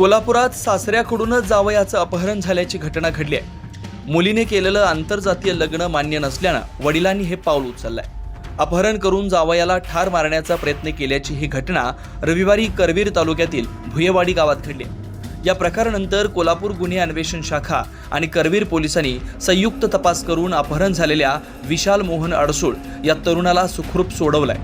कोल्हापुरात सासऱ्याकडूनच जावयाचं अपहरण झाल्याची घटना घडली आहे. मुलीने केलेलं आंतरजातीय लग्न मान्य नसल्यानं वडिलांनी हे पाऊल उचललंय. अपहरण करून जावयाला ठार मारण्याचा प्रयत्न केल्याची ही घटना रविवारी करवीर तालुक्यातील भुयेवाडी गावात घडली या प्रकारानंतर कोल्हापूर गुन्हे अन्वेषण शाखा आणि करवीर पोलिसांनी संयुक्त तपास करून अपहरण झालेल्या विशाल मोहन अडसूळ या तरुणाला सुखरूप सोडवलाय.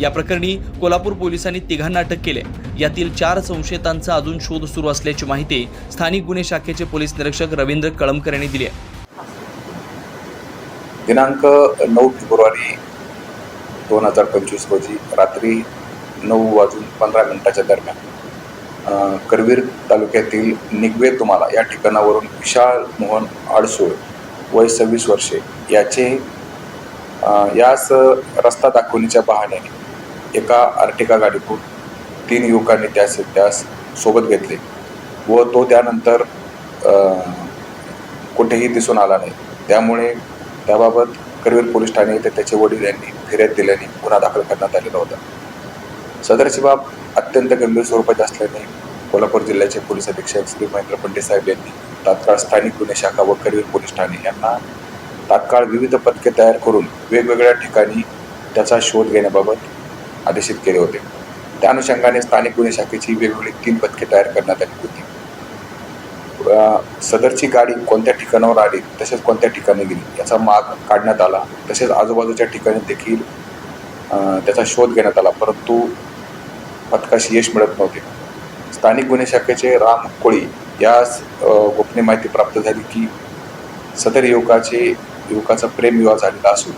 या प्रकरणी कोल्हापूर पोलिसांनी तिघांना अटक केले. यातील चार संशयितांचा अजून शोध सुरू असल्याची माहिती स्थानिक गुन्हे शाखेचे पोलीस निरीक्षक रवींद्र कळमकर यांनी दिली आहे. दिनांक नऊ फेब्रुवारी दोन हजार पंचवीस रोजी रात्री नऊ वाजून पंधरा मिनिटाच्या दरम्यान करवीर तालुक्यातील निगवे तुम्हाला या ठिकाणावरून विशाल मोहन आडसूळ वय सव्वीस वर्षे याचे यास रस्ता दाखवण्याच्या बहाण्याने एका आर्टिका गाडीतून तीन युवकांनी त्यास त्यास सोबत घेतले व तो त्यानंतर कुठेही दिसून आला नाही. त्यामुळे त्याबाबत करवीर पोलीस ठाणे येथे त्याचे वडील यांनी फिर्याद दिल्याने गुन्हा दाखल करण्यात आलेला होता. सदरची बाब अत्यंत गंभीर स्वरूपाची असल्याने कोल्हापूर जिल्ह्याचे पोलीस अधीक्षक श्री महेंद्र पंडित साहेब यांनी तात्काळ स्थानिक गुन्हे शाखा व करवीर पोलीस ठाणे यांना तात्काळ विविध पथके तयार करून वेगवेगळ्या ठिकाणी त्याचा शोध घेण्याबाबत आदेशित केले होते. त्या अनुषंगाने स्थानिक गुन्हे शाखेची वेगवेगळी तीन पथके तयार करण्यात आली होती. सदरची गाडी कोणत्या ठिकाणावर आली तसेच कोणत्या ठिकाणी गेली याचा माग काढण्यात आला तसेच आजूबाजूच्या ठिकाणी देखील त्याचा शोध घेण्यात आला परंतु पथकाशी यश मिळत नव्हते. स्थानिक गुन्हे शाखेचे राम कोळी यास गोपनीय माहिती प्राप्त झाली की सदर युवकाचे युवकाचा प्रेम विवाह झालेला असून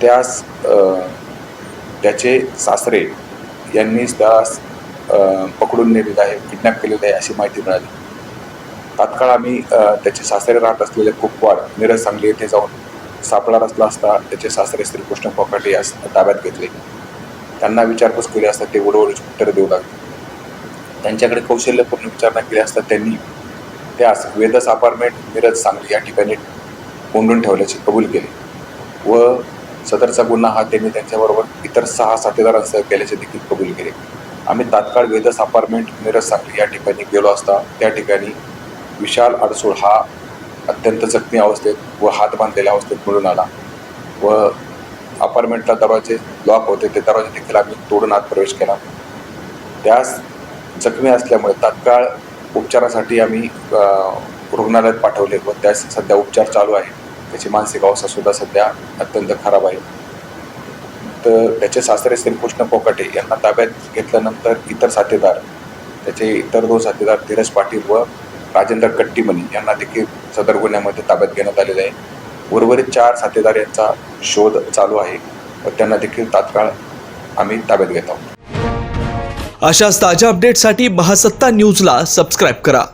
त्यास त्याचे सासरे यांनीच त्यास पकडून नेलेलं आहे किडनॅप केलेलं आहे अशी माहिती मिळाली. तात्काळ आम्ही त्याचे सासरे राहत असलेले कुपवाड मिरज सांगली येथे जाऊन सापळा रचला असता त्याचे सासरे श्रीकृष्ण कोकाटे यास ताब्यात घेतले. त्यांना विचारपूस केली असता ते उडवडीची उत्तरं देऊ लागले. त्यांच्याकडे कौशल्यपूर्ण विचारणा केली असता त्यांनी त्यास वेदस अपार्टमेंट मिरज सांगली या ठिकाणी कोंडून ठेवल्याचे कबूल केले व सदरचा गुन्हा हा त्यांनी त्यांच्याबरोबर इतर सहा साथीदारांसह केल्याचे देखील कबूल केले. आम्ही तात्काळ वेदस अपार्टमेंट मिरज साखळी या ठिकाणी गेलो असता त्या ठिकाणी विशाल अडसूळ हा अत्यंत जखमी अवस्थेत व हात बांधलेल्या अवस्थेत मिळून आला व अपार्टमेंटला दरवाजे लॉक होते ते दरवाजे देखील आम्ही तोडून आत प्रवेश केला. त्यास जखमी असल्यामुळे तात्काळ उपचारासाठी आम्ही रुग्णालयात पाठवले व त्यास सध्या उपचार चालू आहे त्याची मानसिक अवस्था सुद्धा सध्या अत्यंत खराब आहे. तर त्याचे सासरे श्रीकृष्ण पोकाटे यांना ताब्यात घेतल्यानंतर इतर साथीदार त्याचे इतर दोन साथीदार धीरज पाटील व राजेंद्र कट्टीमणी यांना देखील सदर गुन्ह्यामध्ये ताब्यात घेण्यात आलेले आहे. उर्वरित चार साथीदार यांचा शोध चालू आहे व त्यांना देखील तात्काळ आम्ही ताब्यात घेत आहोत. अशाच ताज्या अपडेटसाठी महासत्ता न्यूजला सबस्क्राईब करा.